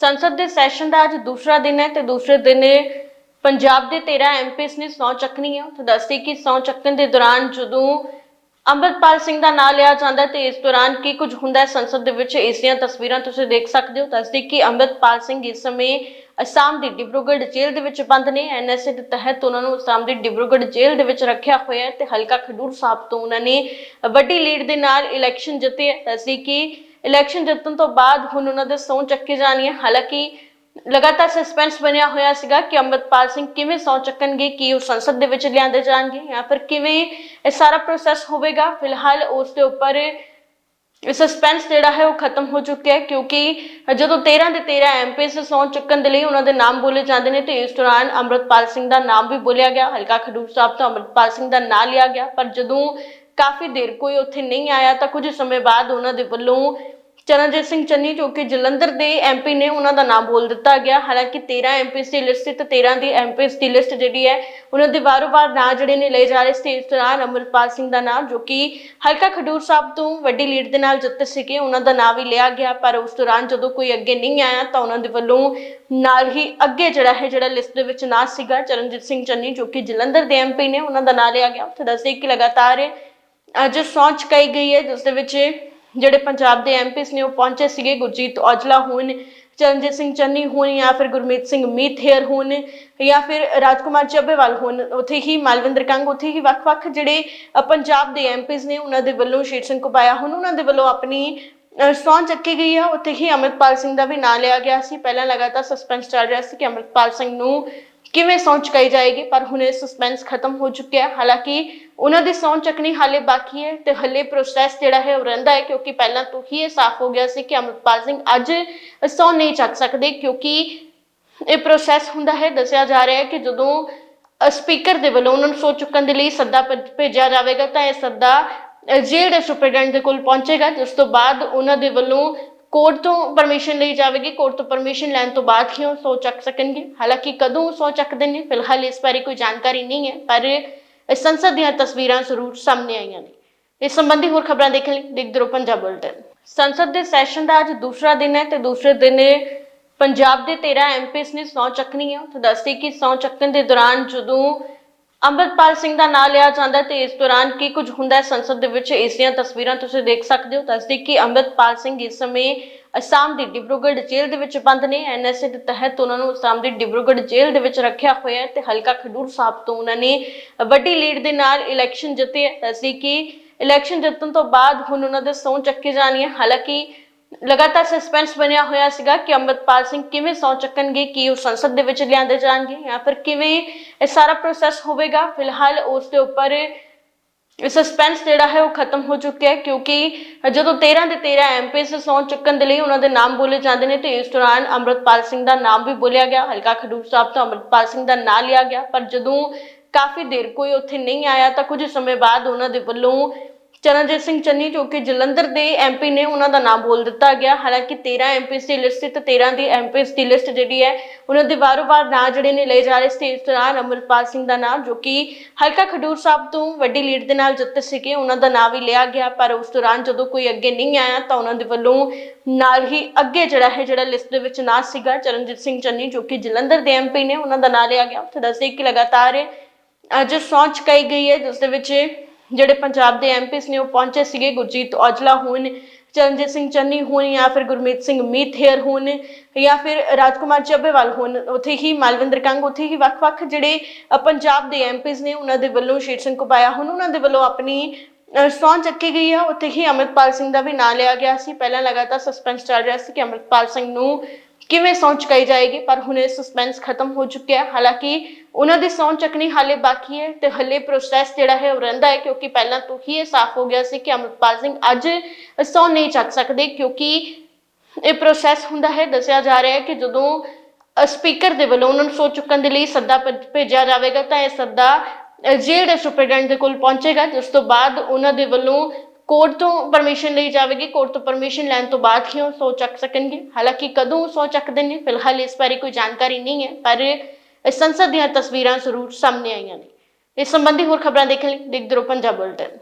ਸੰਸਦ ਦੇ ਸੈਸ਼ਨ ਦਾ ਅੱਜ ਦੂਸਰਾ ਦਿਨ ਹੈ ਤੇ ਦੂਸਰੇ ਦਿਨ ਪੰਜਾਬ ਦੇ 13 ਐਮਪੀਸ ਨੇ ਸਹੁੰ ਚੱਕਣੀ ਹੈ। ਉੱਥੇ ਦੱਸਦੀ ਕਿ ਸਹੁੰ ਚੱਕਣ ਦੇ ਦੌਰਾਨ ਜਦੋਂ ਅੰਮ੍ਰਿਤਪਾਲ ਸਿੰਘ ਦਾ ਨਾਂ ਲਿਆ ਜਾਂਦਾ ਹੈ ਤੇ ਇਸ ਦੌਰਾਨ ਕੀ ਕੁਝ ਹੁੰਦਾ ਹੈ ਸੰਸਦ ਦੇ ਵਿੱਚ, ਇਸ ਦੀਆਂ ਤਸਵੀਰਾਂ ਤੁਸੀਂ ਦੇਖ ਸਕਦੇ ਹੋ। ਦੱਸਦੀ ਕਿ ਅੰਮ੍ਰਿਤਪਾਲ ਸਿੰਘ ਇਸ ਸਮੇਂ ਅਸਾਮ ਦੀ ਡਿਬਰੂਗੜ੍ਹ ਜੇਲ੍ਹ ਦੇ ਵਿੱਚ ਬੰਦ ਨੇ। ਐਨਐਸਏ ਦੇ ਤਹਿਤ ਉਹਨਾਂ ਨੂੰ ਅਸਾਮ ਦੀ ਡਿਬਰੂਗੜ੍ਹ ਜੇਲ੍ਹ ਦੇ ਵਿੱਚ ਰੱਖਿਆ ਹੋਇਆ ਹੈ ਤੇ ਹਲਕਾ ਖਡੂਰ ਸਾਹਿਬ ਤੋਂ ਉਹਨਾਂ ਨੇ ਵੱਡੀ ਲੀਡ ਦੇ ਨਾਲ ਇਲੈਕਸ਼ਨ ਜਿੱਤੇ ਹੈ। ਦੱਸਦੀ ਕਿ ਇਲੈਕਸ਼ਨ ਜਿੱਤਣ ਤੋਂ ਬਾਅਦ ਹੁਣ ਉਹਨਾਂ ਦੇ ਸਹੁੰ ਚੱਕੇ ਜਾਣੀ ਹੈ ਹਾਲਾਂਕਿ ਲਗਾਤਾਰ ਸਸਪੈਂਸ ਬਣਿਆ ਹੋਇਆ ਸੀਗਾ ਕਿ ਅੰਮ੍ਰਿਤਪਾਲ ਸਿੰਘ ਕਿਵੇਂ ਸਹੁੰ ਚੱਕਣਗੇ, ਕੀ ਉਹ ਸੰਸਦ ਦੇ ਵਿੱਚ ਲਿਆਂਦੇ ਜਾਣਗੇ ਜਾਂ ਫਿਰ ਕਿਵੇਂ ਇਹ ਸਾਰਾ ਪ੍ਰੋਸੈਸ ਹੋਵੇਗਾ। ਫਿਲਹਾਲ ਉਸ ਦੇ ਉੱਪਰ ਸਸਪੈਂਸ ਜਿਹੜਾ ਹੈ ਉਹ ਖਤਮ ਹੋ ਚੁੱਕਿਆ ਹੈ ਕਿਉਂਕਿ ਜਦੋਂ 13 ਦੇ 13 ਐਮਪੀਸ ਸਹੁੰ ਚੁੱਕਣ ਦੇ ਲਈ ਉਹਨਾਂ ਦੇ ਨਾਮ ਬੋਲੇ ਜਾਂਦੇ ਨੇ ਤੇ ਇਸ ਦੌਰਾਨ ਅੰਮ੍ਰਿਤਪਾਲ ਸਿੰਘ ਦਾ ਨਾਮ ਵੀ ਬੋਲਿਆ ਗਿਆ। ਹਲਕਾ ਖਡੂਰ ਸਾਹਿਬ ਤੋਂ ਅੰਮ੍ਰਿਤਪਾਲ ਸਿੰਘ ਦਾ ਨਾਂ ਲਿਆ ਗਿਆ। ਪਰ ਜਦੋਂ ਕਾਫੀ ਦੇਰ ਕੋਈ ਉੱਥੇ ਨਹੀਂ ਆਇਆ ਤਾਂ ਕੁਝ ਸਮੇਂ ਬਾਅਦ ਉਹਨਾਂ ਦੇ ਵੱਲੋਂ ਚਰਨਜੀਤ ਸਿੰਘ ਚੰਨੀ ਜੋ ਕਿ ਜਲੰਧਰ ਦੇ ਐਮਪੀ ਨੇ ਉਹਨਾਂ ਦਾ ਨਾਮ ਬੋਲ ਦਿੱਤਾ ਗਿਆ। ਹਾਲਾਂਕਿ 13 ਐਮਪੀਸ ਦੀ ਲਿਸਟ ਸੀ ਤੇ 13 ਦੀ ਐਮਪੀਸ ਦੀ ਲਿਸਟ ਜਿਹੜੀ ਹੈ, ਉਹਨਾਂ ਦੇ ਵਾਰੋ-ਵਾਰ ਨਾਂ ਜਿਹੜੇ ਨੇ ਲਏ ਜਾ ਰਹੇ ਸੀ। ਇਸ ਦੌਰਾਨ ਅਮਰਪਾਲ ਸਿੰਘ ਦਾ ਨਾਮ ਜੋ ਕਿ ਹਲਕਾ ਖਡੂਰ ਸਾਹਿਬ ਤੋਂ ਵੱਡੀ ਲੀਡ ਦੇ ਨਾਲ ਜਿੱਤੇ ਸੀਗੇ, ਉਹਨਾਂ ਦਾ ਨਾਮ ਵੀ ਲਿਆ ਗਿਆ। ਪਰ ਉਸ ਦੌਰਾਨ ਜਦੋਂ ਕੋਈ ਅੱਗੇ ਨਹੀਂ ਆਇਆ ਤਾਂ ਉਹਨਾਂ ਦੇ ਵੱਲੋਂ ਨਾਲ ਹੀ ਅੱਗੇ ਜਿਹੜਾ ਹੈ, ਜਿਹੜਾ ਲਿਸਟ ਦੇ ਵਿੱਚ ਨਾਂ ਸੀਗਾ ਚਰਨਜੀਤ ਸਿੰਘ ਚੰਨੀ ਜੋ ਕਿ ਜਲੰਧਰ ਦੇ ਐਮਪੀ ਨੇ, ਉਹਨਾਂ ਦਾ ਨਾਂ ਲਿਆ ਗਿਆ। ਉੱਥੇ ਦੱਸਦੇ ਕਿ ਲਗਾਤਾਰ ਅੱਜ ਸੌਂਚ ਕਹੀ ਗਈ ਹੈ, ਜਿਸ ਦੇ ਵਿੱਚ ਜਿਹੜੇ ਪੰਜਾਬ ਦੇ ਐਮਪੀਸ ਨੇ ਉਹ ਪਹੁੰਚੇ ਸੀਗੇ ਗੁਰਜੀਤ ਔਜਲਾ ਹੋਣ ਚਰਨਜੀਤ ਸਿੰਘ ਚੰਨੀ ਹੋਣ ਜਾਂ ਫਿਰ ਗੁਰਮੀਤ ਸਿੰਘ ਮੀਥੇਰ ਹੋਣ ਜਾਂ ਫਿਰ ਰਾਜਕੁਮਾਰ ਚੱਬੇਵਾਲ ਹੋਣ ਉੱਥੇ ਹੀ ਮਾਲਵਿੰਦਰ ਕੰਗ ਉੱਥੇ ਹੀ ਵੱਖ-ਵੱਖ ਜਿਹੜੇ ਪੰਜਾਬ ਦੇ ਐਮਪੀਸ ਨੇ ਉਹਨਾਂ ਦੇ ਵੱਲੋਂ ਸ਼ੇਰ ਸਿੰਘ ਕੁਪਾਇਆ ਹੁਣ ਉਹਨਾਂ ਦੇ ਵੱਲੋਂ ਆਪਣੀ ਅ, ਸਹੁੰ ਚੱਕੀ ਗਈ ਆ ਉੱਥੇ ਹੀ ਅਮਰਿਤਪਾਲ ਸਿੰਘ ਦਾ ਵੀ ਨਾਂ ਲਿਆ ਗਿਆ ਸੀ ਪਹਿਲਾਂ ਲਗਾਤਾਰ ਸਸਪੈਂਸ ਚੱਲ ਰਿਹਾ ਸੀ ਕਿ ਅਮਰਿਤਪਾਲ ਸਿੰਘ ਨੂੰ ਕਿਵੇਂ ਸਹੁੰ ਚੁਕਾਈ ਜਾਏਗੀ? ਪਰ ਹੁਣ ਇਹ ਸਸਪੈਂਸ ਖਤਮ ਹੋ ਚੁੱਕਿਆ ਹਾਲਾਂਕਿ ਉਹਨਾਂ ਦੀ ਸਹੁੰ ਚੱਕਣੀ ਹਾਲੇ ਬਾਕੀ ਹੈ ਤੇ ਹਲੇ ਪ੍ਰੋਸੈਸ ਜਿਹੜਾ ਹੈ ਉਹ ਰਹਿੰਦਾ ਹੈ ਕਿਉਂਕਿ ਪਹਿਲਾਂ ਤੋਂ ਹੀ ਇਹ ਸਾਫ਼ ਹੋ ਗਿਆ ਸੀ ਕਿ ਅਮਰਿਤਪਾਲ ਸਿੰਘ ਅੱਜ ਸਹੁੰ ਨਹੀਂ ਚੱਕ ਸਕਦੇ ਕਿਉਂਕਿ ਇਹ ਪ੍ਰੋਸੈਸ ਹੁੰਦਾ ਹੈ। ਦੱਸਿਆ ਜਾ ਰਿਹਾ ਹੈ ਕਿ ਜਦੋਂ ਸਪੀਕਰ ਦੇ ਵੱਲੋਂ ਉਹਨਾਂ ਨੂੰ ਸਹੁੰ ਚੁੱਕਣ ਦੇ ਲਈ ਸੱਦਾ ਭੇਜਿਆ ਜਾਵੇਗਾ ਤਾਂ ਇਹ ਸੱਦਾ ਜੇਲ੍ਹ ਦੇ ਸੁਪਰਡੈਂਟ ਦੇ ਕੋਲ ਪਹੁੰਚੇਗਾ। ਜਿਸ ਤੋਂ ਬਾਅਦ ਉਹਨਾਂ ਦੇ ਵੱਲੋਂ ਕੋਰਟ ਤੋਂ ਪਰਮਿਸ਼ਨ ਲਈ ਜਾਵੇਗੀ, ਕੋਰਟ ਤੋਂ ਪਰਮਿਸ਼ਨ ਲੈਣ ਤੋਂ ਬਾਅਦ ਹੀ ਉਹ ਸਹੁੰ ਚੱਕ ਸਕਣਗੇ। ਹਾਲਾਂਕਿ ਕਦੋਂ ਉਹ ਚੱਕਦੇ ਨੇ ਫਿਲਹਾਲ ਇਸ ਬਾਰੇ ਕੋਈ ਜਾਣਕਾਰੀ ਨਹੀਂ ਹੈ, ਪਰ ਸੰਸਦ ਦੀਆਂ ਤਸਵੀਰਾਂ ਜ਼ਰੂਰ ਸਾਹਮਣੇ ਆਈਆਂ ਨੇ। ਇਸ ਸੰਬੰਧੀ ਹੋਰ ਖਬਰਾਂ ਦੇਖਣ ਲਈ ਦੇਖਦੇ ਰਹੋ ਪੰਜਾਬ ਬੁਲਟਨ। ਸੰਸਦ ਦੇ ਸੈਸ਼ਨ ਦਾ ਅੱਜ ਦੂਸਰਾ ਦਿਨ ਹੈ ਤੇ ਦੂਸਰੇ ਦਿਨ ਪੰਜਾਬ ਦੇ 13 ਐਮਪੀਸ ਨੇ ਸਹੁੰ ਚੱਕਣੀ ਹੈ ਉੱਥੇ ਦੱਸਦੀ ਕਿ ਸਹੁੰ ਚੱਕਣ ਦੇ ਦੌਰਾਨ ਜਦੋਂ ਅੰਮ੍ਰਿਤਪਾਲ ਸਿੰਘ ਦਾ ਨਾਂ ਲਿਆ ਜਾਂਦਾ ਹੈ ਤੇ ਇਸ ਦੌਰਾਨ ਕੀ ਕੁਝ ਹੁੰਦਾ ਹੈ ਸੰਸਦ ਦੇ ਵਿੱਚ ਇਸ ਦੀਆਂ ਤਸਵੀਰਾਂ ਤੁਸੀਂ ਦੇਖ ਸਕਦੇ ਹੋ। ਦੱਸਦੀ ਕਿ ਅੰਮ੍ਰਿਤਪਾਲ ਸਿੰਘ ਇਸ ਸਮੇਂ ਅਸਾਮ ਦੀ ਡਿਬਰੂਗੜ੍ਹ ਜੇਲ੍ਹ ਦੇ ਵਿੱਚ ਬੰਦ ਨੇ। ਐਨਐਸਏ ਦੇ ਤਹਿਤ ਉਹਨਾਂ ਨੂੰ ਅਸਾਮ ਦੀ ਡਿਬਰੂਗੜ੍ਹ ਜੇਲ੍ਹ ਦੇ ਵਿੱਚ ਰੱਖਿਆ ਹੋਇਆ ਹੈ ਤੇ ਹਲਕਾ ਖਡੂਰ ਸਾਹਿਬ ਤੋਂ ਉਹਨਾਂ ਨੇ ਵੱਡੀ ਲੀਡ ਦੇ ਨਾਲ ਇਲੈਕਸ਼ਨ ਜਿੱਤੇ ਹੈ। ਦੱਸਦੀ ਕਿ ਇਲੈਕਸ਼ਨ ਜਿੱਤਣ ਤੋਂ ਬਾਅਦ ਹੁਣ ਉਹਨਾਂ ਦੇ ਸਹੁੰ ਚੱਕੇ ਜਾਣੀ ਹੈ ਹਾਲਾਂਕਿ ਲਗਾਤਾਰ ਸਸਪੈਂਸ ਬਣਿਆ ਹੋਇਆ ਸੀਗਾ ਕਿ ਅੰਮ੍ਰਿਤਪਾਲ ਸਿੰਘ ਕਿਵੇਂ ਸਹੁੰ ਚੱਕਣਗੇ, ਕਿ ਉਹ ਸੰਸਦ ਦੇ ਵਿੱਚ ਲਿਆਂਦੇ ਜਾਣਗੇ ਜਾਂ ਫਿਰ ਕਿਵੇਂ ਇਹ ਸਾਰਾ ਪ੍ਰੋਸੈਸ ਹੋਵੇਗਾ। ਫਿਲਹਾਲ ਉਸ ਦੇ ਉੱਪਰ ਸਸਪੈਂਸ ਜਿਹੜਾ ਹੈ ਉਹ ਖਤਮ ਹੋ ਚੁੱਕਿਆ ਹੈ ਕਿਉਂਕਿ ਜਦੋਂ 13 ਦੇ 13 ਐਮਪੀਸ ਸਹੁੰ ਚੁੱਕਣ ਦੇ ਲਈ ਉਹਨਾਂ ਦੇ ਨਾਮ ਬੋਲੇ ਜਾਂਦੇ ਨੇ ਤੇ ਇਸ ਦੌਰਾਨ ਅੰਮ੍ਰਿਤਪਾਲ ਸਿੰਘ ਦਾ ਨਾਮ ਵੀ ਬੋਲਿਆ ਗਿਆ, ਹਲਕਾ ਖਡੂਰ ਸਾਹਿਬ ਤੋਂ ਅੰਮ੍ਰਿਤਪਾਲ ਸਿੰਘ ਦਾ ਨਾਂ ਲਿਆ ਗਿਆ। ਪਰ ਜਦੋਂ ਕਾਫੀ ਦੇਰ ਕੋਈ ਉੱਥੇ ਨਹੀਂ ਆਇਆ ਤਾਂ ਕੁਝ ਸਮੇਂ ਬਾਅਦ ਉਹਨਾਂ ਦੇ ਵੱਲੋਂ ਚਰਨਜੀਤ ਸਿੰਘ ਚੰਨੀ ਜੋ ਕਿ ਜਲੰਧਰ ਦੇ ਐਮਪੀ ਨੇ ਉਹਨਾਂ ਦਾ ਨਾਮ ਬੋਲ ਦਿੱਤਾ ਗਿਆ। ਹਾਲਾਂਕਿ 13 ਐਮਪੀਸ ਦੀ ਲਿਸਟ ਸੀ ਤੇ 13 ਦੀ ਐਮਪੀਸ ਦੀ ਲਿਸਟ ਜਿਹੜੀ ਹੈ, ਉਹਨਾਂ ਦੇ ਵਾਰੋ-ਵਾਰ ਨਾਂ ਜਿਹੜੇ ਨੇ ਲਏ ਜਾ ਰਹੇ ਸੀ। ਇਸ ਦੌਰਾਨ ਅਮਰਪਾਲ ਸਿੰਘ ਦਾ ਨਾਮ ਜੋ ਕਿ ਹਲਕਾ ਖਡੂਰ ਸਾਹਿਬ ਤੋਂ ਵੱਡੀ ਲੀਡ ਦੇ ਨਾਲ ਜਿੱਤੇ ਸੀਗੇ, ਉਹਨਾਂ ਦਾ ਨਾਮ ਵੀ ਲਿਆ ਗਿਆ। ਪਰ ਉਸ ਦੌਰਾਨ ਜਦੋਂ ਕੋਈ ਅੱਗੇ ਨਹੀਂ ਆਇਆ ਤਾਂ ਉਹਨਾਂ ਦੇ ਵੱਲੋਂ ਨਾਲ ਹੀ ਅੱਗੇ ਜਿਹੜਾ ਹੈ, ਜਿਹੜਾ ਲਿਸਟ ਦੇ ਵਿੱਚ ਨਾਂ ਸੀਗਾ, ਚਰਨਜੀਤ ਸਿੰਘ ਚੰਨੀ ਜੋ ਕਿ ਜਲੰਧਰ ਦੇ ਐਮਪੀ ਨੇ, ਉਹਨਾਂ ਦਾ ਨਾਂ ਲਿਆ ਗਿਆ। ਉੱਥੇ ਦੱਸਦੇ ਕਿ ਲਗਾਤਾਰ ਅੱਜ ਸਹੁੰ ਚੁਕਾਈ ਗਈ ਹੈ, ਜਿਸ ਦੇ ਵਿੱਚ ਜਿਹੜੇ ਪੰਜਾਬ ਦੇ ਐਮਪੀਸ ਨੇ ਉਹ ਪਹੁੰਚੇ ਸੀਗੇ ਗੁਰਜੀਤ ਔਜਲਾ ਹੋਣ ਚਰਨਜੀਤ ਸਿੰਘ ਚੰਨੀ ਹੋਣ ਜਾਂ ਫਿਰ ਗੁਰਮੀਤ ਸਿੰਘ ਮੀਥੇਰ ਹੋਣ ਜਾਂ ਫਿਰ ਰਾਜਕੁਮਾਰ ਚੱਬੇਵਾਲ ਹੋਣ। ਉੱਥੇ ਹੀ ਮਾਲਵਿੰਦਰ ਕੰਗ ਉੱਥੇ ਹੀ ਵੱਖ-ਵੱਖ ਜਿਹੜੇ ਪੰਜਾਬ ਦੇ ਐਮਪੀਸ ਨੇ ਉਹਨਾਂ ਦੇ ਵੱਲੋਂ ਸ਼ੇਰ ਸਿੰਘ ਕੁਪਾਇਆ ਹੁਣ ਉਹਨਾਂ ਦੇ ਵੱਲੋਂ ਆਪਣੀ ਅ, ਸਹੁੰ ਚੱਕੀ ਗਈ ਆ। ਉੱਥੇ ਹੀ ਅਮਰਿਤਪਾਲ ਸਿੰਘ ਦਾ ਵੀ ਨਾਂ ਲਿਆ ਗਿਆ ਸੀ। ਪਹਿਲਾਂ ਲਗਾਤਾਰ ਸਸਪੈਂਸ ਚੱਲ ਰਿਹਾ ਸੀ ਕਿ ਅਮਰਿਤਪਾਲ ਸਿੰਘ ਨੂੰ ਕਿਵੇਂ ਸਹੁੰ ਚੁਕਾਈ ਜਾਏਗੀ? ਪਰ ਹੁਣ ਇਹ ਸਸਪੈਂਸ ਖਤਮ ਹੋ ਚੁੱਕਿਆ ਹੈ। ਹਾਲਾਂਕਿ ਉਹਨਾਂ ਦੀ ਸਹੁੰ ਚੱਕਣੀ ਹਾਲੇ ਬਾਕੀ ਹੈ ਤੇ ਹਲੇ ਪ੍ਰੋਸੈਸ ਜਿਹੜਾ ਹੈ ਉਹ ਰਹਿੰਦਾ ਹੈ ਕਿਉਂਕਿ ਪਹਿਲਾਂ ਤੋਂ ਹੀ ਇਹ ਸਾਫ਼ ਹੋ ਗਿਆ ਸੀ ਕਿ ਅਮਰਿਤਪਾਲ ਸਿੰਘ ਅੱਜ ਸਹੁੰ ਨਹੀਂ ਚੱਕ ਸਕਦੇ ਕਿਉਂਕਿ ਇਹ ਪ੍ਰੋਸੈਸ ਹੁੰਦਾ ਹੈ। ਦੱਸਿਆ ਜਾ ਰਿਹਾ ਹੈ ਕਿ ਜਦੋਂ ਸਪੀਕਰ ਦੇ ਵੱਲੋਂ ਉਹਨਾਂ ਨੂੰ ਸਹੁੰ ਚੁੱਕਣ ਦੇ ਲਈ ਸੱਦਾ ਭੇਜਿਆ ਜਾਵੇਗਾ ਤਾਂ ਇਹ ਸੱਦਾ ਜੇਲ੍ਹ ਦੇ ਸੁਪਰਡੈਂਟ ਦੇ ਕੋਲ ਪਹੁੰਚੇਗਾ। ਜਿਸ ਤੋਂ ਬਾਅਦ ਉਹਨਾਂ ਦੇ ਵੱਲੋਂ ਕੋਰਟ ਤੋਂ ਪਰਮਿਸ਼ਨ ਲਈ ਜਾਵੇਗੀ, ਕੋਰਟ ਤੋਂ ਪਰਮਿਸ਼ਨ ਲੈਣ ਤੋਂ ਬਾਅਦ ਹੀ ਉਹ ਸਹੁੰ ਚੱਕ ਸਕਣਗੇ। ਹਾਲਾਂਕਿ ਕਦੋਂ ਉਹ ਸਹੁੰ ਚੱਕਦੇ ਨੇ ਫਿਲਹਾਲ ਇਸ ਬਾਰੇ ਕੋਈ ਜਾਣਕਾਰੀ ਨਹੀਂ ਹੈ, ਪਰ ਇਹ ਸੰਸਦ ਦੀਆਂ ਤਸਵੀਰਾਂ ਜ਼ਰੂਰ ਸਾਹਮਣੇ ਆਈਆਂ ਨੇ। ਇਸ ਸੰਬੰਧੀ ਹੋਰ ਖਬਰਾਂ ਦੇਖਣ ਲਈ ਦੇਖਦੇ ਰਹੋ ਪੰਜਾਬ ਬੁਲਟਨ।